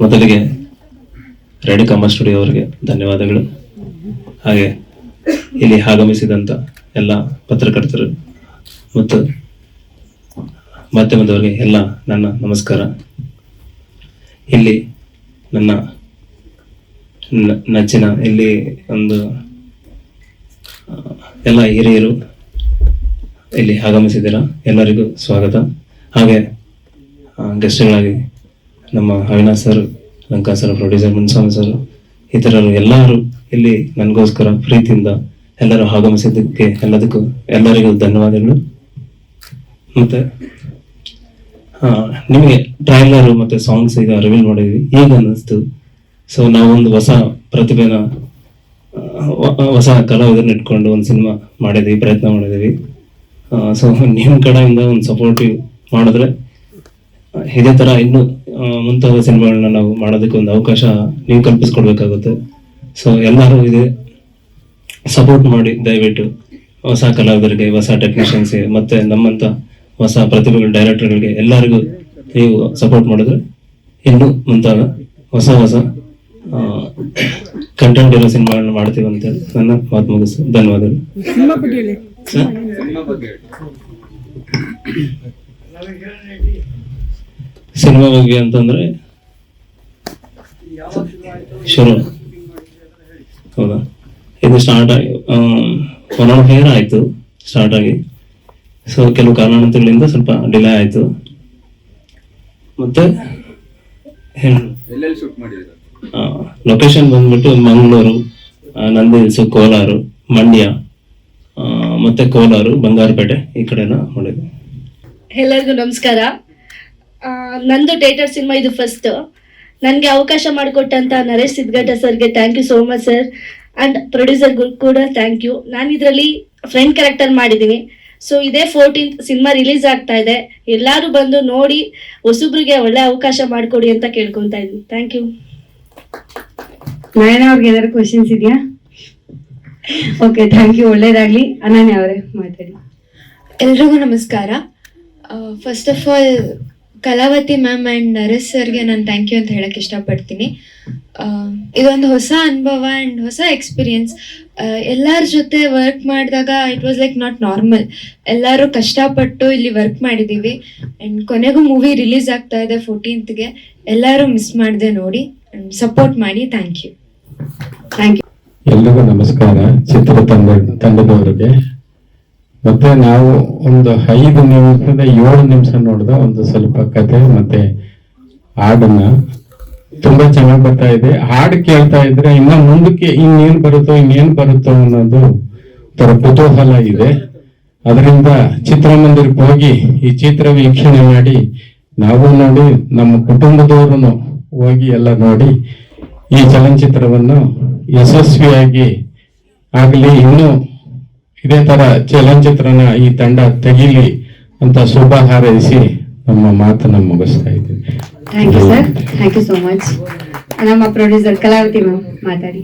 ಮೊದಲಿಗೆ ready commerce studio ಅವರಿಗೆ ಧನ್ಯವಾದಗಳು. ಹಾಗೆ ಇಲ್ಲಿ ಆಗಮಿಸಿದಂಥ ಎಲ್ಲ ಪತ್ರಕರ್ತರು ಮತ್ತು ಮಾಧ್ಯಮದವರಿಗೆ ಎಲ್ಲ ನನ್ನ ನಮಸ್ಕಾರ. ಇಲ್ಲಿ ನನ್ನ ನೆಚ್ಚಿನ ಇಲ್ಲಿ ಒಂದು ಎಲ್ಲ ಹಿರಿಯರು ಇಲ್ಲಿ ಆಗಮಿಸಿದ್ದೀರಾ? ಎಲ್ಲರಿಗೂ ಸ್ವಾಗತ. ಹಾಗೆ ಗೆಸ್ಟ್ಗಳಾಗಿ ನಮ್ಮ Avinash sir, Lanka sir, producer Munswamy sir, ಇತರರು ಎಲ್ಲರೂ ಇಲ್ಲಿ ನನಗೋಸ್ಕರ ಪ್ರೀತಿಯಿಂದ ಎಲ್ಲರೂ ಆಗಮಿಸಿದ್ದಕ್ಕೆ ಎಲ್ಲದಕ್ಕೂ ಎಲ್ಲರಿಗೂ ಧನ್ಯವಾದಗಳು. ಮತ್ತೆ ನಿಮಗೆ ಟ್ರೈಲರ್ ಮತ್ತೆ ಸಾಂಗ್ಸ್ ಈಗ ರಿವೀಲ್ ಮಾಡಿದ್ವಿ. ಈಗ ಅನ್ನಿಸ್ತು. ಸೊ ನಾವೊಂದು ಹೊಸ ಪ್ರತಿಭೆನ ಹೊಸ ಕಲಾವಿದರನ್ನ ಇಟ್ಕೊಂಡು ಒಂದು ಸಿನಿಮಾ ಮಾಡಿದ್ವಿ, ಪ್ರಯತ್ನ ಮಾಡಿದ್ವಿ. ಸೊ ನಿಮ್ಮ ಕಡೆಯಿಂದ ಒಂದು ಸಪೋರ್ಟಿವ್ ಮಾಡಿದ್ರೆ ಇದೇ ತರ ಇನ್ನು ಮುಂತಾದ ಸಿನಿಮಾಗಳನ್ನ ನಾವು ಮಾಡೋದಕ್ಕೆ ಒಂದು ಅವಕಾಶ ನೀವು ಕಲ್ಪಿಸ್ಕೊಡ್ಬೇಕಾಗುತ್ತೆ. ಸೊ ಎಲ್ಲರೂ ಇದೆ ಸಪೋರ್ಟ್ ಮಾಡಿ ದಯವಿಟ್ಟು ಹೊಸ ಕಲಾವಿದರಿಗೆ ಹೊಸ ಟೆಕ್ನಿಷಿಯನ್ಸ್ಗೆ ಮತ್ತೆ ನಮ್ಮಂತ ಹೊಸ ಪ್ರತಿಭೆಗಳ ಡೈರೆಕ್ಟರ್ಗಳಿಗೆ ಎಲ್ಲರಿಗೂ ನೀವು ಸಪೋರ್ಟ್ ಮಾಡಿದ್ರೆ ಇನ್ನು ಮುಂತಾದ ಹೊಸ ಹೊಸ ಕಂಟೆಂಟ್ ಇರೋ ಸಿನಿಮಾಗಳನ್ನ ಮಾಡ್ತೀವಿ ಅಂತೇಳಿ ನನ್ನ ಮಾತು ಮುಗಿಸ್ ಧನ್ಯವಾದಗಳು. ಸರ್? ಸಿನಿಮಾ ಬಗ್ಗೆ ಅಂತಂದ್ರೆ? ಶುರು. ಹೌದಾ? ಇದು ಸ್ಟಾರ್ಟ್ ಆಗಿ ಒನ್ ಆಫ್ ಇಯರ್ ಆಯ್ತು ಸ್ಟಾರ್ಟ್ ಆಗಿ. ಸೊ ಕೆಲವು ಕಾರಣಗಳಿಂದ ಸ್ವಲ್ಪ ಡಿಲೇ ಆಯ್ತು. ಮತ್ತೆ ಎಲ್ಲೆಲ್ಲಿ ಶೂಟ್ ಮಾಡಿದ್ರು ಲೊಕೇಶನ್ ಬಂದ್ಬಿಟ್ಟು ಮಂಗಳೂರು ನಂದಿ ಹಿಲ್ಸು ಕೋಲಾರ ಮಂಡ್ಯ ಮತ್ತೆ ಕೋಲಾರ ಬಂಗಾರಪೇಟೆ ಈ ಕಡೆನ ಮಾಡಿದ್ವಿ ಎಲ್ಲರಿಗೂ ನಮಸ್ಕಾರ. ನಂದು ಟೇಟರ್ ಸಿನಿಮಾ ಇದು ಫಸ್ಟ್ ನನಗೆ ಅವಕಾಶ ಮಾಡಿಕೊಟ್ಟಂತ ನರೇಶ್ ಸಿದ್ಗಟ್ಟ ಸರ್ಗೆ thank you so much sir and producer ಕೂಡ ಥ್ಯಾಂಕ್ ಯು ನಾನು ಇದರಲ್ಲಿ ಫ್ರೆಂಡ್ ಕ್ಯಾರೆಕ್ಟರ್ ಮಾಡಿದ್ದೀನಿ. ಸೊ ಇದೇ ಫೋರ್ಟೀನ್ತ್ ಸಿನಿಮಾ ರಿಲೀಸ್ ಆಗ್ತಾ ಇದೆ. ಎಲ್ಲರೂ ಬಂದು ನೋಡಿ ಹೊಸಬ್ರಿಗೆ ಒಳ್ಳೆ ಅವಕಾಶ ಮಾಡಿಕೊಡಿ ಅಂತ ಕೇಳ್ಕೊತಾ ಇದ್ದೀನಿ. ಥ್ಯಾಂಕ್ ಯು ನಯನ ಅವ್ರಿಗೆ ಏನಾದ್ರು ಕ್ವಶನ್ಸ್ ಇದೆಯಾ? ಓಕೆ ಥ್ಯಾಂಕ್ ಯು ಒಳ್ಳೇದಾಗ್ಲಿ. ಅನನ್ಯ ಅವರೇ ಮಾತಾಡಿ. ಎಲ್ರಿಗೂ ನಮಸ್ಕಾರ. First of all Kalavathi ma'am and Naresh ಸರ್ಗೆ ನಾನು ಥ್ಯಾಂಕ್ ಯು ಅಂತ ಹೇಳಕ್ಕೆ ಇಷ್ಟಪಡ್ತೀನಿ. ಆ, ಇದೊಂದು ಹೊಸ ಅನುಭವ ಅಂಡ್ ಹೊಸ ಎಕ್ಸ್ಪೀರಿಯನ್ಸ್ ಎಲ್ಲರ ಜೊತೆ ವರ್ಕ್ ಮಾಡಿದಾಗ it was like not normal ಎಲ್ಲರೂ ಕಷ್ಟಪಟ್ಟು ಇಲ್ಲಿ ವರ್ಕ್ ಮಾಡಿದೀವಿ. ಅಂಡ್ ಕೊನೆಗೂ ಮೂವಿ ರಿಲೀಸ್ ಆಗ್ತಾ ಇದೆ ಫೋರ್ಟೀನ್ತ್ಗೆ ಎಲ್ಲರೂ ಮಿಸ್ ಮಾಡಿದೆ ನೋಡಿ. ಸಪೋರ್ಟ್ ಮಾಡಿ ಥ್ಯಾಂಕ್ ಯು ಥ್ಯಾಂಕ್ ಯು ಎಲ್ಲರಿಗೂ ನಮಸ್ಕಾರ. ಚಿತ್ರ ತಂಡ ತಂಡದವರಿಗೆ. ಮತ್ತೆ ನಾವು ಒಂದು ಐದು ನಿಮಿಷದ ಏಳು ನಿಮಿಷ ನೋಡಿದ ಒಂದು ಸ್ವಲ್ಪ ಕತೆ ಮತ್ತೆ ಹಾಡನ್ನ. ತುಂಬಾ ಚೆನ್ನಾಗಿ ಬರ್ತಾ ಇದೆ. ಹಾಡು ಕೇಳ್ತಾ ಇದ್ರೆ ಇನ್ನ ಮುಂದಕ್ಕೆ ಇನ್ನೇನ್ ಬರುತ್ತೋ ಇನ್ನೇನ್ ಬರುತ್ತೋ ಅನ್ನೋದು ತರ ಕುತೂಹಲ ಇದೆ. ಅದರಿಂದ ಚಿತ್ರಮಂದಿರಕ್ಕೆ ಹೋಗಿ ಈ ಚಿತ್ರ ವೀಕ್ಷಣೆ ಮಾಡಿ ನಾವು ನೋಡಿ, ನಮ್ಮ ಕುಟುಂಬದವರು ಹೋಗಿ ಎಲ್ಲ ನೋಡಿ ಈ ಚಲನಚಿತ್ರವನ್ನು ಯಶಸ್ವಿಯಾಗಿ ಆಗಲಿ. ಇನ್ನು ಇದೇ ತರ ಚಲನಚಿತ್ರನ ಈ ತಂಡ ತೆಗಿಲಿ ಅಂತ ಶುಭ ಹಾರೈಸಿ ನಮ್ಮ ಮಾತನ್ನ ಮುಗಿಸ್ತಾ ಇದ್ದೀನಿ. Thank you sir thank you so much ನಮ್ಮ ಪ್ರೊಡ್ಯೂಸರ್ ಕಲಾವತಿ ಮ್ಯಾಮ್ ಮಾತಾಡಿ.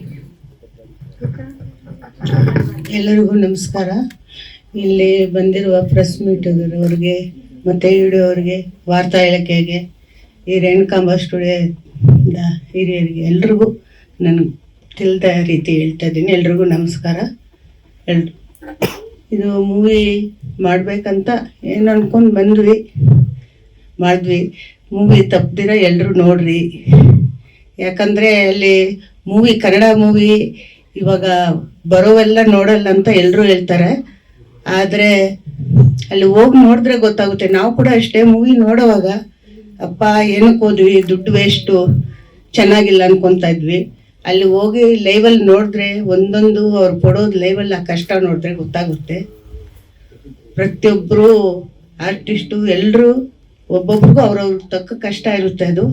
ಎಲ್ಲರಿಗೂ ನಮಸ್ಕಾರ. ಇಲ್ಲಿ ಬಂದಿರುವ ಪ್ರೆಸ್ ಮೀಟರ್ಗೆ ಮತ್ತು ಇಡೋರಿಗೆ ವಾರ್ತಾ ಇಲಾಖೆಗೆ ಈ ರೇಣುಕಾಂಬ ಸ್ಟುಡಿಯೋದ ಹಿರಿಯರಿಗೆ ಎಲ್ರಿಗೂ ನಾನು ತಿಳಿದ ರೀತಿ ಹೇಳ್ತಾ ಇದ್ದೀನಿ. ಎಲ್ರಿಗೂ ನಮಸ್ಕಾರ. ಎಲ್ ಇದು ಮೂವಿ ಮಾಡಬೇಕಂತ ಏನು ಅನ್ಕೊಂಡು ಬಂದ್ವಿ. ಮಾಡಿದ್ವಿ. ಮೂವಿ ತಪ್ಪದಿರ ಎಲ್ಲರೂ ನೋಡ್ರಿ. ಯಾಕಂದರೆ ಅಲ್ಲಿ ಮೂವಿ ಕನ್ನಡ ಮೂವಿ ಇವಾಗ ಬರೋವೆಲ್ಲ ನೋಡಲ್ಲ ಅಂತ ಎಲ್ಲರೂ ಹೇಳ್ತಾರೆ. ಆದರೆ ಅಲ್ಲಿ ಹೋಗಿ ನೋಡಿದ್ರೆ ಗೊತ್ತಾಗುತ್ತೆ. ನಾವು ಕೂಡ ಅಷ್ಟೇ ಮೂವಿ ನೋಡೋವಾಗ, ಅಪ್ಪ, ಏನಕ್ಕೆ ಹೋದ್ವಿ? ದುಡ್ಡು ವೇಸ್ಟು ಚೆನ್ನಾಗಿಲ್ಲ ಅನ್ಕೊತಾ ಇದ್ವಿ. ಅಲ್ಲಿ ಹೋಗಿ ಲೈವಲ್ಲಿ ನೋಡಿದ್ರೆ ಒಂದೊಂದು ಅವ್ರು ಕೊಡೋದು ಲೈವಲ್ಲಿ ಆ ಕಷ್ಟ ನೋಡಿದ್ರೆ ಗೊತ್ತಾಗುತ್ತೆ. ಪ್ರತಿಯೊಬ್ಬರು ಆರ್ಟಿಸ್ಟು ಎಲ್ಲರೂ ಒಬ್ಬೊಬ್ರಿಗೂ ಅವ್ರವ್ರ ತಕ್ಕ ಕಷ್ಟ ಇರುತ್ತೆ ಅದು.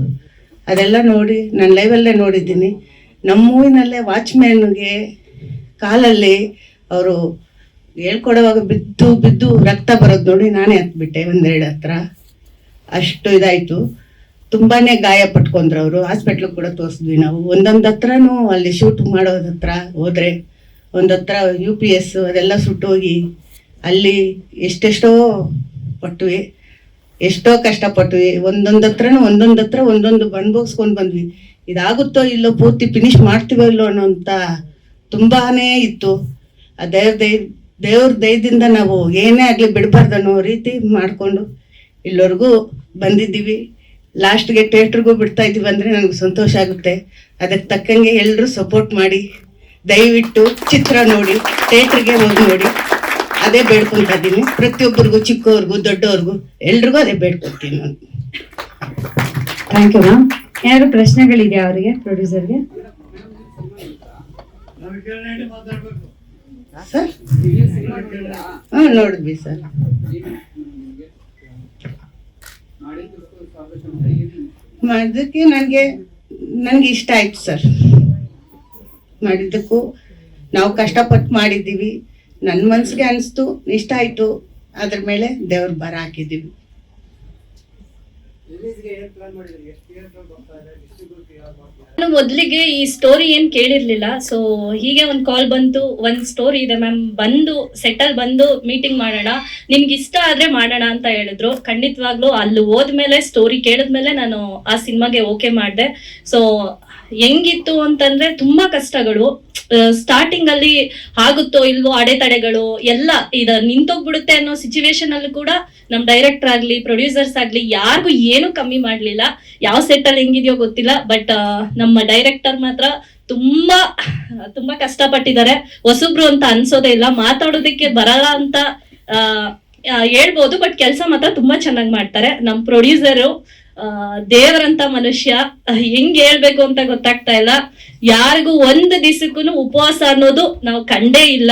ಅದೆಲ್ಲ ನೋಡಿ ನಾನು ಲೈವಲ್ಲೇ ನೋಡಿದ್ದೀನಿ. ನಮ್ಮ ಮೂವಿನಲ್ಲೇ ವಾಚ್ಮ್ಯಾನ್ಗೆ ಕಾಲಲ್ಲಿ ಅವರು ಹೇಳ್ಕೊಡೋವಾಗ ಬಿದ್ದು ಬಿದ್ದು ರಕ್ತ ಬರೋದು ನೋಡಿ ನಾನೇ ಹತ್ಬಿಟ್ಟೆ ಒಂದೆರಡು ಹತ್ರ. ಅಷ್ಟು ಇದಾಯಿತು. ತುಂಬಾ ಗಾಯ ಪಟ್ಕೊಂಡ್ರು ಅವರು. ಹಾಸ್ಪಿಟ್ಲ್ ಕೂಡ ತೋರಿಸಿದ್ವಿ ನಾವು. ಒಂದೊಂದು ಹತ್ರನೂ ಅಲ್ಲಿ ಶೂಟ್ ಮಾಡೋದ ಹತ್ರ ಹೋದ್ರೆ, ಒಂದ್ ಹತ್ರ ಯು ಪಿ ಎಸ್ ಅದೆಲ್ಲ ಸುಟ್ಟೋಗಿ, ಅಲ್ಲಿ ಎಷ್ಟೆಷ್ಟೋ ಪಟ್ವಿ, ಎಷ್ಟೋ ಕಷ್ಟಪಟ್ವಿ. ಒಂದೊಂದ್ ಹತ್ರನೂ ಒಂದೊಂದ್ ಹತ್ರ ಒಂದೊಂದು ಅನ್ಭೋಗಿಸ್ಕೊಂಡ್ ಬಂದ್ವಿ. ಇದಾಗುತ್ತೋ ಇಲ್ಲೋ ಪೂರ್ತಿ ಫಿನಿಶ್ ಮಾಡ್ತೀವೋ ಇಲ್ಲೋ ಅಂತ ತುಂಬಾನೇ ಇತ್ತು. ಆ ದೇವ್ರ ದೈ, ದೇವ್ರ ದಯದಿಂದ ನಾವು ಏನೇ ಆಗಲಿ ಬಿಡಬಾರ್ದು ಅನ್ನೋ ರೀತಿ ಮಾಡಿಕೊಂಡು ಇಲ್ಲಿವರೆಗೂ ಬಂದಿದ್ದೀವಿ. ಲಾಸ್ಟ್ಗೆ ಥಿಯೇಟ್ರಿಗೂ ಬಿಡ್ತಾ ಇದ್ದೀವಿ ಅಂದರೆ ನನಗೆ ಸಂತೋಷ ಆಗುತ್ತೆ. ಅದಕ್ಕೆ ತಕ್ಕಂಗೆ ಎಲ್ಲರೂ ಸಪೋರ್ಟ್ ಮಾಡಿ ದಯವಿಟ್ಟು ಚಿತ್ರ ನೋಡಿ ಥಿಯೇಟ್ರಿಗೆ ಹೋಗಿ ನೋಡಿ. ಅದೇ ಬೇಡ್ಕೊತಾ ಇದ್ದೀನಿ. ಪ್ರತಿಯೊಬ್ಬರಿಗೂ ಚಿಕ್ಕವ್ರಿಗೂ ದೊಡ್ಡವ್ರಿಗೂ ಎಲ್ರಿಗೂ ಅದೇ ಬೇಡ್ಕೊತೀನಿ ನಾನು. ಥ್ಯಾಂಕ್ ಯು ಮ್ಯಾಮ್ ಏನಾದ್ರು ಪ್ರಶ್ನೆಗಳಿದೆಯಾ ಅವರಿಗೆ ಪ್ರೊಡ್ಯೂಸರ್ಗೆ ಸರ್ ಹಾಂ ನೋಡಿದ್ವಿ ಸರ್ ಮಾಡಿದ್ದಕ್ಕೆ ನನಗೆ ನನಗೆ ಇಷ್ಟ ಆಯ್ತು ಸರ್. ಮಾಡಿದ್ದಕ್ಕೂ ನಾವು ಕಷ್ಟಪಟ್ಟು ಮಾಡಿದ್ದೀವಿ. ನನ್ನ ಮನಸ್ಸಿಗೆ ಅನಿಸ್ತು, ಇಷ್ಟ ಆಯಿತು. ಅದ್ರ ಮೇಲೆ ದೇವ್ರ ಬರ ಹಾಕಿದ್ದೀವಿ. ನಾನು ಮೊದಲಿಗೆ ಈ ಸ್ಟೋರಿ ಏನ್ ಕೇಳಿರ್ಲಿಲ್ಲ. ಸೊ ಹೀಗೆ ಒಂದ್ ಕಾಲ್ ಬಂತು, ಒಂದ್ ಸ್ಟೋರಿ ಇದೆ ಮ್ಯಾಮ್ ಬಂದು ಸೆಟಲ್ ಬಂದು ಮೀಟಿಂಗ್ ಮಾಡೋಣ. ನಿಮ್ಗೆ ಇಷ್ಟ ಆದ್ರೆ ಮಾಡೋಣ ಅಂತ ಹೇಳಿದ್ರು. ಖಂಡಿತವಾಗ್ಲೂ ಅಲ್ಲಿ ಹೋದ್ಮೇಲೆ ಸ್ಟೋರಿ ಕೇಳಿದ್ಮೇಲೆ ನಾನು ಆ ಸಿನಿಮಾಗೆ ಓಕೆ ಮಾಡಿದೆ. ಸೊ ಹೆಂಗಿತ್ತು ಅಂತಂದ್ರೆ ತುಂಬಾ ಕಷ್ಟಗಳು. ಸ್ಟಾರ್ಟಿಂಗ್ ಅಲ್ಲಿ ಆಗುತ್ತೋ ಇಲ್ವೋ ಅಡೆತಡೆಗಳು ಎಲ್ಲ ಇದ ನಿಂತೋಗ್ಬಿಡುತ್ತೆ ಅನ್ನೋ ಸಿಚುವೇಶನ್ ಅಲ್ಲಿ ಕೂಡ ನಮ್ ಡೈರೆಕ್ಟರ್ ಆಗ್ಲಿ ಪ್ರೊಡ್ಯೂಸರ್ಸ್ ಆಗ್ಲಿ ಯಾರಿಗೂ ಏನು ಕಮ್ಮಿ ಮಾಡ್ಲಿಲ್ಲ. ಯಾವ ಸೆಟ್ ಅಲ್ಲಿ ಹೆಂಗಿದೆಯೋ ಗೊತ್ತಿಲ್ಲ. ಬಟ್ ನಮ್ಮ ಡೈರೆಕ್ಟರ್ ಮಾತ್ರ ತುಂಬಾ ತುಂಬಾ ಕಷ್ಟಪಟ್ಟಿದ್ದಾರೆ. ಹೊಸಬ್ರು ಅಂತ ಅನ್ಸೋದೇ ಇಲ್ಲ. ಮಾತಾಡೋದಕ್ಕೆ ಬರಲ್ಲ ಅಂತ ಹೇಳ್ಬೋದು. ಬಟ್ ಕೆಲಸ ಮಾತ್ರ ತುಂಬಾ ಚೆನ್ನಾಗಿ ಮಾಡ್ತಾರೆ. ನಮ್ ಪ್ರೊಡ್ಯೂಸರು ದೇವರಂತ ಮನುಷ್ಯ ಹೆಂಗ್ ಹೇಳ್ಬೇಕು ಅಂತ ಗೊತ್ತಾಗ್ತಾ ಇಲ್ಲ. ಯಾರಿಗೂ ಒಂದು ದಿಸಕ್ಕೂ ಉಪವಾಸ ಅನ್ನೋದು ನಾವು ಕಂಡೇ ಇಲ್ಲ.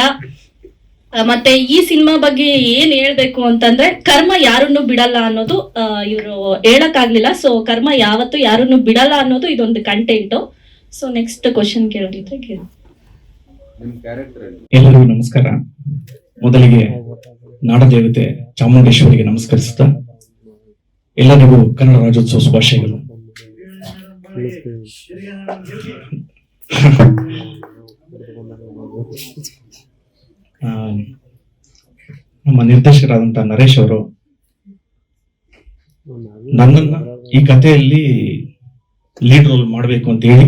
ಮತ್ತೆ ಈ ಸಿನಿಮಾ ಬಗ್ಗೆ ಏನ್ ಹೇಳ್ಬೇಕು ಅಂತಂದ್ರೆ ಕರ್ಮ ಯಾರನ್ನು ಬಿಡಲ್ಲ ಅನ್ನೋದು ಇವರು ಹೇಳಕ್ಕಾಗ್ಲಿಲ್ಲ. ಸೊ ಕರ್ಮ ಯಾವತ್ತು ಯಾರನ್ನು ಬಿಡಲ್ಲ ಅನ್ನೋದು ಇದೊಂದು ಕಂಟೆಂಟ್ ಸೊ ನೆಕ್ಸ್ಟ್ ಕ್ವಶನ್ ಕೇಳೋದಿದ್ರೆ ಕೇಳಿ. ಎಲ್ಲರಿಗೂ ನಮಸ್ಕಾರ. ಮೊದಲಿಗೆ ನಾಡದೇವತೆ ಚಾಮುಂಡೇಶ್ವರಿಗೆ ನಮಸ್ಕರಿಸುತ್ತಾ ಎಲ್ಲರಿಗೂ ಕನ್ನಡ ರಾಜ್ಯೋತ್ಸವ ಶುಭಾಶಯಗಳು. ನಮ್ಮ ನಿರ್ದೇಶಕರಾದಂತ ನರೇಶ್ ಅವರು ನನ್ನ ಈ ಕಥೆಯಲ್ಲಿ ಲೀಡ್ ರೋಲ್ ಮಾಡಬೇಕು ಅಂತ ಹೇಳಿ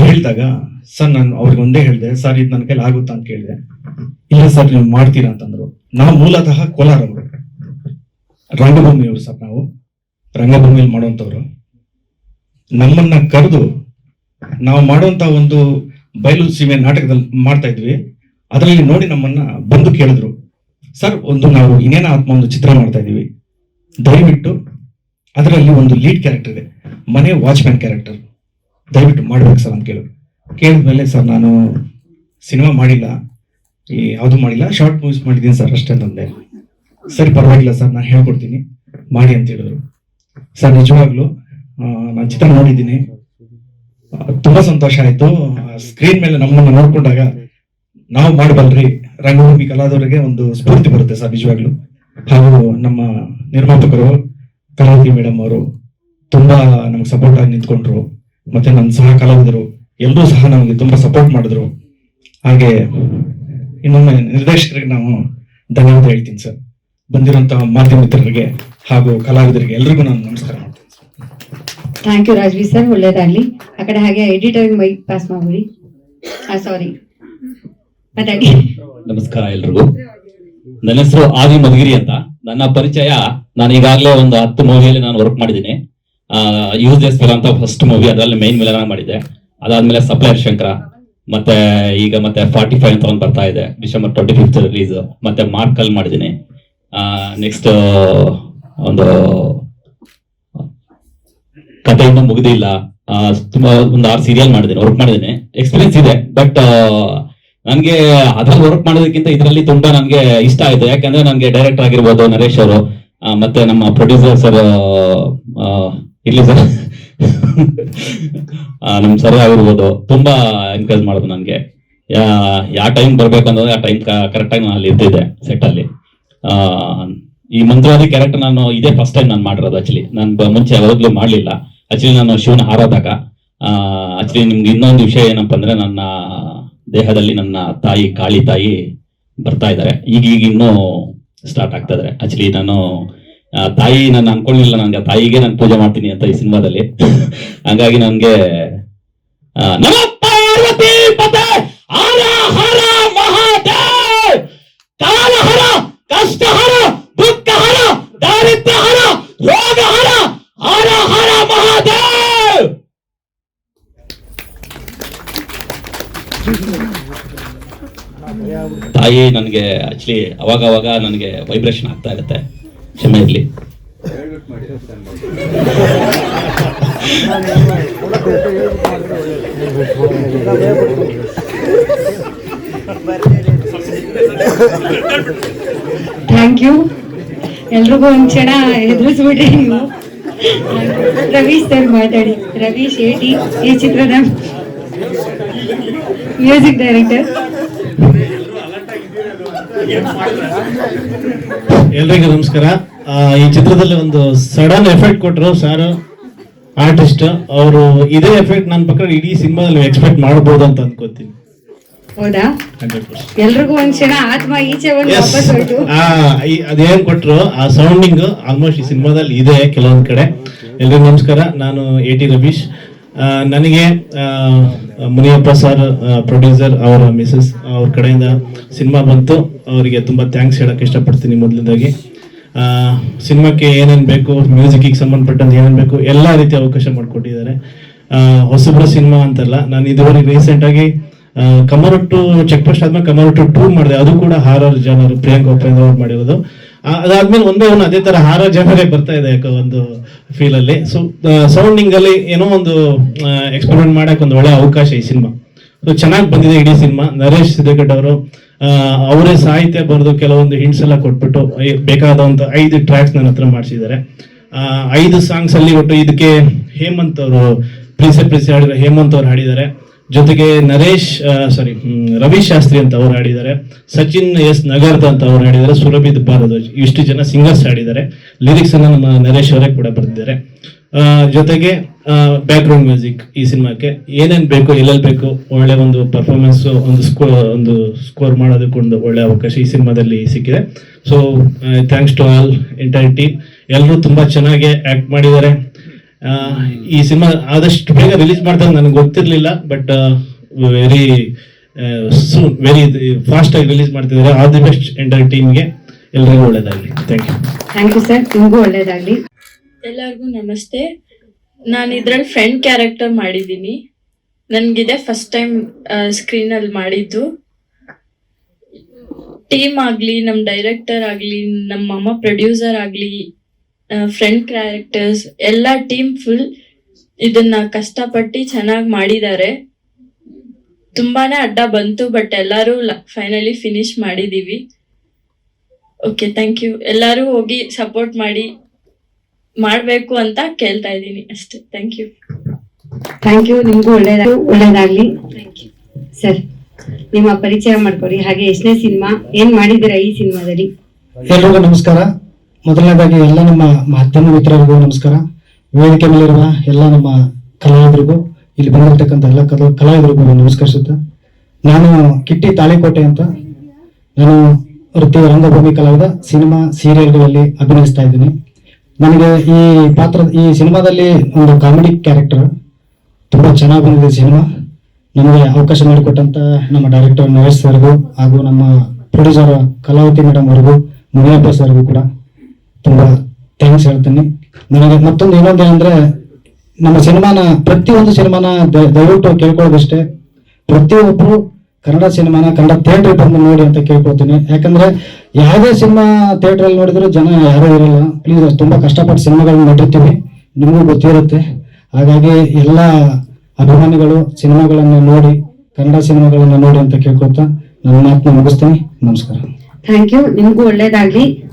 ಹೇಳಿದಾಗ, ಸರ್, ನಾನು ಅವ್ರಿಗೆ ಒಂದೇ ಹೇಳಿದೆ, ಸರ್, ಇದು ನನ್ನ ಕೈಲಿ ಆಗುತ್ತಾ? ಅಂತ ಕೇಳಿದೆ. ಇಲ್ಲ ಸರ್, ನೀವು ಮಾಡ್ತೀರಾ? ಅಂತಂದ್ರು. ನಾವು ಮೂಲತಃ ಕೋಲಾರವರು. ರಂಗಭೂಮಿಯವರು ಸರ್ ನಾವು. ರಂಗಭೂಮಿಯಲ್ಲಿ ಮಾಡುವಂಥವ್ರು. ನಮ್ಮನ್ನ ಕರೆದು ನಾವು ಮಾಡುವಂತ ಒಂದು ಬಯಲು ಸೀಮೆ ನಾಟಕದಲ್ಲಿ ಮಾಡ್ತಾ ಇದ್ವಿ. ಅದರಲ್ಲಿ ನೋಡಿ ನಮ್ಮನ್ನ ಬಂದು ಕೇಳಿದ್ರು. ಸರ್, ಒಂದು ನಾವು ಇನ್ನೇನ ಆತ್ಮ ಒಂದು ಚಿತ್ರ ಮಾಡ್ತಾ ಇದೀವಿ ದಯವಿಟ್ಟು ಅದರಲ್ಲಿ ಒಂದು ಲೀಡ್ ಕ್ಯಾರೆಕ್ಟರ್ ಇದೆ. ಮನೆ ವಾಚ್ಮ್ಯಾನ್ ಕ್ಯಾರೆಕ್ಟರ್. ದಯವಿಟ್ಟು ಮಾಡ್ಬೇಕು ಸರ್ ಅಂತ ಕೇಳಿದ್ರು. ಕೇಳಿದ್ಮೇಲೆ ಸರ್, ನಾನು ಸಿನಿಮಾ ಮಾಡಿಲ್ಲ. ಯಾವುದು ಮಾಡಿಲ್ಲ, ಶಾರ್ಟ್ ಮೂವೀಸ್ ಮಾಡಿದ್ದೀನಿ ಸರ್, ಅಷ್ಟೇ ಅಂತಂದೆ ಸರಿ, ಪರವಾಗಿಲ್ಲ ಸರ್ ನಾನು ಹೇಳ್ಕೊಡ್ತೀನಿ. ಮಾಡಿ ಅಂತ ಹೇಳಿದ್ರು. ಸರ್, ನಿಜವಾಗ್ಲೂ ನಾನು ಚಿತ್ರ ನೋಡಿದ್ದೀನಿ. ತುಂಬಾ ಸಂತೋಷ ಆಯ್ತು. ಸ್ಕ್ರೀನ್ ಮೇಲೆ ನಮ್ಮನ್ನ ನೋಡ್ಕೊಂಡಾಗ ನಾವು ಮಾಡಬಲ್ರಿ. ರಂಗಭೂಮಿ ಕಲಾದವರಿಗೆ ಒಂದು ಸ್ಫೂರ್ತಿ ಬರುತ್ತೆ ಸರ್, ನಿಜವಾಗ್ಲು. ಹಾಗೂ ನಮ್ಮ ನಿರ್ಮಾಪಕರು, ಕಲಾವತಿ ಮೇಡಮ್ ಅವರು ತುಂಬಾ ನಮ್ಗೆ ಸಪೋರ್ಟ್ ಆಗಿ ನಿಂತ್ಕೊಂಡ್ರು. ಮತ್ತೆ ನನ್ನ ಸಹ ಕಲಾವಿದರು ಎಲ್ಲರೂ ಸಹ ನಮಗೆ ತುಂಬಾ ಸಪೋರ್ಟ್ ಮಾಡಿದ್ರು. ಹಾಗೆ ಇನ್ನೊಮ್ಮೆ ನಿರ್ದೇಶಕರಿಗೆ ನಾವು ಧನ್ಯವಾದ ಹೇಳ್ತೀನಿ ಸರ್. ಬಂದಿರುವಂತಹ ಮಾಧ್ಯಮ ಮಿತ್ರರಿಗೆ ಹಾಗೂ ಕಲಾವಿದರಿಗೆ ಎಲ್ರಿಗೂ ನಾನು ನಮಸ್ಕಾರ ಮಾಡ್ತೀನಿ ಥ್ಯಾಂಕ್ ಯು ರಾಜ್ವಿ ಸರ್ ಒಳ್ಳೇದಾಗ್ಲಿ. ಆ ಕಡೆ ಹಾಗೆ ಎಡಿಟರ್ ಮೈಕ್ ಪಾಸ್ ಮಾಡ್ಬಿಡಿ. ಸಾರಿ ಮಾತಾಡಿ ನಮಸ್ಕಾರ ಎಲ್ರಿಗೂ. ನನ್ನ ಹೆಸರು ಆದಿ ಮಧುಗಿರಿ ಅಂತ. ನನ್ನ ಪರಿಚಯ ನಾನು ಈಗಾಗಲೇ ಒಂದು ಹತ್ತು ಮೂವಿಯಲ್ಲಿ ನಾನು ವರ್ಕ್ ಮಾಡಿದ್ದೀನಿ. ಯೂಸ್ ಎಸ್ ಅಂತ ಫಸ್ಟ್ ಮೂವಿ ಅದರಲ್ಲಿ ಮೇನ್ ವಿಲನ ಮಾಡಿದ್ದೆ. ಅದಾದ್ಮೇಲೆ ಸಪ್ಲೈರ್ ಶಂಕರ ಮತ್ತೆ ಈಗ ಮತ್ತೆ ಫಾರ್ಟಿ ಫೈವ್ ಅಂತ ಒಂದು ಬರ್ತಾ ಇದೆ. ಡಿಸೆಂಬರ್ ಟ್ವೆಂಟಿ ಫಿಫ್ತ್ ರಿಲೀಸ್ ಮತ್ತೆ ಮಾರ್ಕಲ್ ಮಾಡಿದ್ದೀನಿ. ನೆಕ್ಸ್ಟ್ ಒಂದು ಕತೆ ಇನ್ನೂ ಮುಗಿದಿಲ್ಲ ತುಂಬಾ ಒಂದು ಆರು ಸೀರಿಯಲ್ ಮಾಡಿದ್ದೇನೆ ವರ್ಕ್ ಮಾಡಿದ್ದೇನೆ. ಎಕ್ಸ್ಪೀರಿಯನ್ಸ್ ಇದೆ ಬಟ್ ನನ್ಗೆ ಅದ್ರಲ್ಲಿ ವರ್ಕ್ ಮಾಡೋದಕ್ಕಿಂತ ಇದರಲ್ಲಿ ತುಂಬಾ ನನ್ಗೆ ಇಷ್ಟ ಆಯ್ತು. ಯಾಕಂದ್ರೆ ನನ್ಗೆ ಡೈರೆಕ್ಟರ್ ಆಗಿರ್ಬೋದು, ನರೇಶ್ ಅವರು ಮತ್ತೆ ನಮ್ಮ ಪ್ರೊಡ್ಯೂಸರ್ ಸರ್ ಇಲ್ಲಿ ಸರ್ ನಮ್ ಸರ್ ಆಗಿರ್ಬೋದು, ತುಂಬಾ ಎನ್ಕರೇಜ್ ಮಾಡೋದು ನನ್ಗೆ ಯಾವ ಟೈಮ್ ಬರ್ಬೇಕಂದ್ರೆ ಆ ಟೈಮ್ ಕರೆಕ್ಟ್ ಆಗಿ ನಾನು ಅಲ್ಲಿ ಇದ್ದಿದ್ದೆ ಸೆಟ್ ಅಲ್ಲಿ. ಈ ಮಂತ್ರವಾದಿ ಕ್ಯಾರೆಕ್ಟರ್ ನಾನು ಇದೇ ಫಸ್ಟ್ ಟೈಮ್ ನಾನು ಮಾಡಿರೋದು ಆಕ್ಚುಲಿ ನಾನು ಮುಂಚೆ ಯಾವಾಗಲೂ ಮಾಡ್ಲಿಲ್ಲ. ಆಕ್ಚುಲಿ ನಾನು ಶಿವನ ಹಾರೋದಾಗ ಆಕ್ಚುಲಿ ನಿಮ್ಗೆ ಇನ್ನೊಂದು ವಿಷಯ ಏನಪ್ಪ ಅಂದ್ರೆ ನನ್ನ ದೇಹದಲ್ಲಿ ನನ್ನ ತಾಯಿ, ಕಾಳಿ ತಾಯಿ ಬರ್ತಾ ಇದ್ದಾರೆ. ಈಗ ಈಗ ಇನ್ನೂ ಸ್ಟಾರ್ಟ್ ಆಗ್ತಾ ಇದಾರೆ. ಆಕ್ಚುಲಿ ನಾನು ತಾಯಿ ನಾನು ಅನ್ಕೊಳ್ಳಿಲ್ಲ ನನಗೆ ತಾಯಿಗೆ ನಾನು ಪೂಜೆ ಮಾಡ್ತೀನಿ ಅಂತ ಈ ಸಿನಿಮಾದಲ್ಲಿ. ಹಂಗಾಗಿ ನನಗೆ ನಮ ಪಾರ್ವತಿ ಪತೆ ಹರ ಹರ ಮಹಾದೇವ್ ಕಾಲ ಹರ ಕಷ್ಟ ಹರ ದುಃಖ ಹರ ದಾರಿದ್ರ್ಯ ಹರ ರೋಗ ಹರ ಹರ ಹರ ಮಹಾದೇವ್ ತಾಯಿ ನನಗೆ ಆಕ್ಚುಲಿ ಅವಾಗ ಅವಾಗ ನನಗೆ ವೈಬ್ರೇಷನ್ ಆಗ್ತಾ ಇರುತ್ತೆ ಕ್ಷಮೆ ಇರಲಿ ಥ್ಯಾಂಕ್ ಯು ಎಲ್ರಿಗೂ ಒಂದು ಕ್ಷಣ ಎದುರಿಸ್ಬಿಟ್ರಿ ನೀವು. ರವೀಶ್ ಸರ್ ಮಾತಾಡಿ. ರವೀಶ್ ಏಟಿ ಈ ಚಿತ್ರದ ಮ್ಯೂಸಿಕ್ ಡೈರೆಕ್ಟರ್. ಎಲ್ರಿಗೂ ನಮಸ್ಕಾರ. ಈ ಚಿತ್ರದಲ್ಲಿ ಒಂದು ಸಡನ್ ಎಫೆಕ್ಟ್ ಕೊಟ್ಟರು ಸರ್ ಆರ್ಟಿಸ್ಟ್ ಅವರು ಇದೇ ಎಫೆಕ್ಟ್ ನನ್ನ ಪಕ್ಕ ಇಡೀ ಸಿನಿಮಾದಲ್ಲಿ ಎಕ್ಸ್ಪೆಕ್ಟ್ ಮಾಡಬಹುದು ಅಂತ ಅನ್ಕೋತೀನಿ. ಹೌದಾ? ಎಲ್ರಿಗೂ ಒಂದ್ ಕ್ಷಣ ಆತ್ಮ ಈಚೆ ಅದೇನ್ ಕೊಟ್ರು ಆ ಸೌಂಡಿಂಗ್ ಆಲ್ಮೋಸ್ಟ್ ಈ ಸಿನಿಮಾದಲ್ಲಿ ಇದೆ ಕೆಲವೊಂದ್ ಕಡೆ. ಎಲ್ರಿಗೂ ನಮಸ್ಕಾರ. ನಾನು ಎ ಟಿ ರವೀಶ್ ನನಗೆ ಮುನಿಯಪ್ಪ ಸರ್ ಪ್ರೊಡ್ಯೂಸರ್ ಅವರ ಮಿಸಸ್ ಅವ್ರ ಕಡೆಯಿಂದ ಸಿನಿಮಾ ಬಂತು. ಅವರಿಗೆ ತುಂಬ ಥ್ಯಾಂಕ್ಸ್ ಹೇಳಕ್ಕೆ ಇಷ್ಟಪಡ್ತೀನಿ ಮೊದಲಿಂದಾಗಿ. ಸಿನಿಮಾಕ್ಕೆ ಏನೇನು ಬೇಕು ಮ್ಯೂಸಿಕ್ಗೆ ಸಂಬಂಧಪಟ್ಟಂತೆ ಏನೇನು ಬೇಕು, ಎಲ್ಲ ರೀತಿಯ ಅವಕಾಶ ಮಾಡಿಕೊಟ್ಟಿದ್ದಾರೆ. ಹೊಸಬ್ರ ಸಿನಿಮಾ ಅಂತಲ್ಲ, ನಾನು ಇದುವರೆಗೆ ರೀಸೆಂಟಾಗಿ ಕಮರೊಟ್ಟು ಚೆಕ್ ಪೋಸ್ಟ್ ಆದ್ಮೇಲೆ ಕಮರೊಟ್ಟು ಟೂ ಮಾಡಿದೆ. ಅದು ಕೂಡ ಹಾರರ್ ಜನರು, ಪ್ರಿಯಾಂಕ ಉಪೇಂದ್ರ ಅವ್ರು ಮಾಡಿರೋದು. ಅದಾದ್ಮೇಲೆ ಒಂದೇ ಒಂದು ಅದೇ ತರ ಹಾರ ಜನರೇ ಬರ್ತಾ ಇದೆ ಯಾಕೋ ಒಂದು ಫೀಲ್ ಅಲ್ಲಿ. ಸೊ ಸೌಂಡಿಂಗ್ ಅಲ್ಲಿ ಏನೋ ಒಂದು ಎಕ್ಸ್ಪೆರಿಮೆಂಟ್ ಮಾಡಕ್ ಒಂದು ಒಳ್ಳೆ ಅವಕಾಶ ಈ ಸಿನಿಮಾ ಸೊ ಚೆನ್ನಾಗಿ ಬಂದಿದೆ ಇಡೀ ಸಿನಿಮಾ ನರೇಶ್ ಸಿದ್ದಗಡ್ ಅವರು ಅವರೇ ಸಾಹಿತ್ಯ ಬರೆದು ಕೆಲವೊಂದು ಹಿಂಟ್ಸ್ ಎಲ್ಲ ಕೊಟ್ಬಿಟ್ಟು ಬೇಕಾದ ಬೇಕಾದಂತ ಐದು ಟ್ರ್ಯಾಕ್ಸ್ ನನ್ನ ಹತ್ರ ಮಾಡಿಸಿದ್ದಾರೆ. ಐದು ಸಾಂಗ್ಸ್ ಅಲ್ಲಿ ಒಟ್ಟು ಇದಕ್ಕೆ ಹೇಮಂತ್ ಅವರು ಪ್ರೀಸೆ ಪ್ರೀಸೆ ಹಾಡಿದ್ರೆ ಹೇಮಂತ್ ಅವ್ರು ಹಾಡಿದ್ದಾರೆ. ಜೊತೆಗೆ ನರೇಶ್ ಸಾರಿ ರವಿ ಶಾಸ್ತ್ರಿ ಅಂತ ಅವ್ರು ಆಡಿದ್ದಾರೆ ಸಚಿನ್ ಎಸ್ ನಗರ್ದ ಅಂತ ಅವ್ರು ಆಡಿದ್ದಾರೆ ಸುರಭಿದ್ ಭಾರದ್ವಾಜ್, ಇಷ್ಟು ಜನ ಸಿಂಗರ್ಸ್ ಆಡಿದ್ದಾರೆ ಲಿರಿಕ್ಸ್ ಅನ್ನ ನಮ್ಮ ನರೇಶ್ ಅವರೇ ಕೂಡ ಬರೆದಿದ್ದಾರೆ. ಜೊತೆಗೆ ಬ್ಯಾಕ್ ಗ್ರೌಂಡ್ ಮ್ಯೂಸಿಕ್ ಈ ಸಿನಿಮಾಕ್ಕೆ. ಏನೇನು ಬೇಕು ಎಲ್ಲೆಲ್ಲಿ ಬೇಕು, ಒಳ್ಳೆ ಒಂದು ಪರ್ಫಾರ್ಮೆನ್ಸ್ ಒಂದು ಸ್ಕೋ ಒಂದು ಸ್ಕೋರ್ ಮಾಡೋದಕ್ಕೊಂದು ಒಳ್ಳೆ ಅವಕಾಶ ಈ ಸಿನಿಮಾದಲ್ಲಿ ಸಿಕ್ಕಿದೆ. So thanks to all entire team ಎಲ್ಲರೂ ತುಂಬ ಚೆನ್ನಾಗಿ ಆ್ಯಕ್ಟ್ ಮಾಡಿದ್ದಾರೆ. ಈ ಸಿನಿಮಾ ಆದಷ್ಟು ಬೇಗ ರಿಲೀಸ್ ಮಾಡ್ತಾರೆ ನನಗೆ ಗೊತ್ತಿರಲಿಲ್ಲ but very soon very fast ಆಗಿ ರಿಲೀಸ್ ಮಾಡ್ತಿದ್ದಾರೆ. ಆಲ್ ದಿ ಬೆಸ್ಟ್ ಎಂಟರ್ ಟೀಮ್ಗೆ ಎಲ್ರಿಗೂ ಒಳ್ಳೇದಾಗಲಿ. Thank you thank you sir ನಿಮಗೂ ಒಳ್ಳೇದಾಗ್ಲಿ. ಎಲ್ಲರಿಗೂ ನಮಸ್ತೆ. ನಾನು ಇದ್ರಲ್ಲಿ ಫ್ರೆಂಡ್ ಕ್ಯಾರೆಕ್ಟರ್ ಮಾಡಿದ್ದೀನಿ ನನಗಿದೆ ಫಸ್ಟ್ ಟೈಮ್ ಸ್ಕ್ರೀನ್ ಅಲ್ಲಿ ಮಾಡಿದ್ದು. ಟೀಮ್ ಆಗಲಿ ನಮ್ಮ ಡೈರೆಕ್ಟರ್ ಆಗಲಿ ನಮ್ಮ ಅಮ್ಮ ಪ್ರೊಡ್ಯೂಸರ್ ಆಗಲಿ ಫ್ರೆಂಡ್ ಕ್ಯಾರೆಕ್ಟರ್ಸ್ ಎಲ್ಲ ಟೀಮ್ ಫುಲ್ ಇದನ್ನ ಕಷ್ಟಪಟ್ಟು ಚೆನ್ನಾಗಿ ಮಾಡಿದ್ದಾರೆ. ತುಂಬಾನೇ ಅಡ್ಡ ಬಂತು ಬಟ್ ಎಲ್ಲರೂ ಫೈನಲಿ ಫಿನಿಶ್ ಮಾಡಿದೀವಿ. ಓಕೆ ಥ್ಯಾಂಕ್ ಯು ಎಲ್ಲರೂ ಹೋಗಿ ಸಪೋರ್ಟ್ ಮಾಡಿ ಮಾಡಬೇಕು ಅಂತ ಕೇಳ್ತಾ ಇದ್ದೀನಿ ಅಷ್ಟೇ. ಥ್ಯಾಂಕ್ ಯು ಥ್ಯಾಂಕ್ ಯು ನಿಮಗೂ ಒಳ್ಳೇದ ಒಳ್ಳೇದಾಗ್ಲಿ. ಸರ್ ನಿಮ್ಮ ಪರಿಚಯ ಮಾಡ್ಕೊಡಿ. ಹಾಗೆ ಎಷ್ಟನೇ ಸಿನಿಮಾ ಏನ್ ಮಾಡಿದ್ದೀರಾ ಈ ಸಿನಿಮಾದಲ್ಲಿ ಎಲ್ರಿಗೂ ನಮಸ್ಕಾರ. ಮೊದಲನೇದಾಗಿ ಎಲ್ಲ ನಮ್ಮ ಮಾಧ್ಯಮ ಮಿತ್ರರಿಗೂ ನಮಸ್ಕಾರ. ವೇದಿಕೆ ಮೇಲಿರುವ ಎಲ್ಲ ನಮ್ಮ ಕಲಾವಿದರಿಗೂ, ಇಲ್ಲಿ ಬಂದಿರತಕ್ಕಂಥ ಎಲ್ಲ ಕಲಾ, ಕಲಾವಿದರಿಗೂ ನಮಸ್ಕರಿಸುತ್ತಾ. ನಾನು ಕಿಟ್ಟಿ ತಾಳಿಕೋಟೆ ಅಂತ. ನಾನು ವೃತ್ತಿ ರಂಗಭೂಮಿ ಕಲಾವಿದ, ಸಿನಿಮಾ, ಸೀರಿಯಲ್ಗಳಲ್ಲಿ ಅಭಿನಯಿಸ್ತಾ ಇದ್ದೀನಿ. ನನಗೆ ಈ ಪಾತ್ರ, ಈ ಸಿನಿಮಾದಲ್ಲಿ ಒಂದು ಕಾಮಿಡಿ ಕ್ಯಾರೆಕ್ಟರ್, ತುಂಬ ಚೆನ್ನಾಗಿ ಬಂದಿದೆ ಸಿನಿಮಾ. ನಮಗೆ ಅವಕಾಶ ಮಾಡಿಕೊಟ್ಟಂತ ನಮ್ಮ ಡೈರೆಕ್ಟರ್ ನರೇಶ್ ಸರ್ಗೂ ಹಾಗೂ ನಮ್ಮ ಪ್ರೊಡ್ಯೂಸರ್ ಕಲಾವತಿ ಮೇಡಮ್ ಅವ್ರಿಗೂ, ಮುನಿಯಪ್ಪ ಸರ್ಗೂ ಕೂಡ. ತುಂಬಾ ಥ್ಯಾಂಕ್ಸ್ ಹೇಳ್ತೀನಿ. ನನಗೆ ಮತ್ತೊಂದು ಇನ್ನೊಂದು ಏನಂದ್ರೆ, ನಮ್ಮ ಸಿನಿಮಾನ, ಪ್ರತಿಯೊಂದು ಸಿನಿಮಾನ ದಯವಿಟ್ಟು ಕೇಳ್ಕೊಳ್ಳೋದಷ್ಟೇ. ಪ್ರತಿಯೊಬ್ಬರು ಕನ್ನಡ ಸಿನಿಮಾನ, ಕನ್ನಡ ಥಿಯೇಟರ್ ಬಂದು ನೋಡಿ ಅಂತ ಕೇಳ್ಕೊಳ್ತೀನಿ. ಯಾಕಂದ್ರೆ, ಯಾವುದೇ ಸಿನಿಮಾ ಥಿಯೇಟರ್ ಅಲ್ಲಿ ನೋಡಿದ್ರು ಜನ ಯಾರೂ ಇರಲ್ಲ. ಪ್ಲೀಸ್ ತುಂಬಾ ಕಷ್ಟಪಟ್ಟು ಸಿನಿಮಾಗಳನ್ನ ನೋಡಿರ್ತೀವಿ. ನಿಮಗೂ ಗೊತ್ತಿರುತ್ತೆ. ಹಾಗಾಗಿ ಎಲ್ಲ ಅಭಿಮಾನಿಗಳು ಸಿನಿಮಾಗಳನ್ನು ನೋಡಿ, ಕನ್ನಡ ಸಿನಿಮಾಗಳನ್ನು ನೋಡಿ ಅಂತ ಕೇಳ್ಕೊಳ್ತಾ ನನ್ನ ಮಾತನ್ನ ಮುಗಿಸ್ತೀನಿ. ನಮಸ್ಕಾರ. ಥ್ಯಾಂಕ್ ಯು ನಿಮಗೂ ಒಳ್ಳೇದಾಗ್ಲಿ.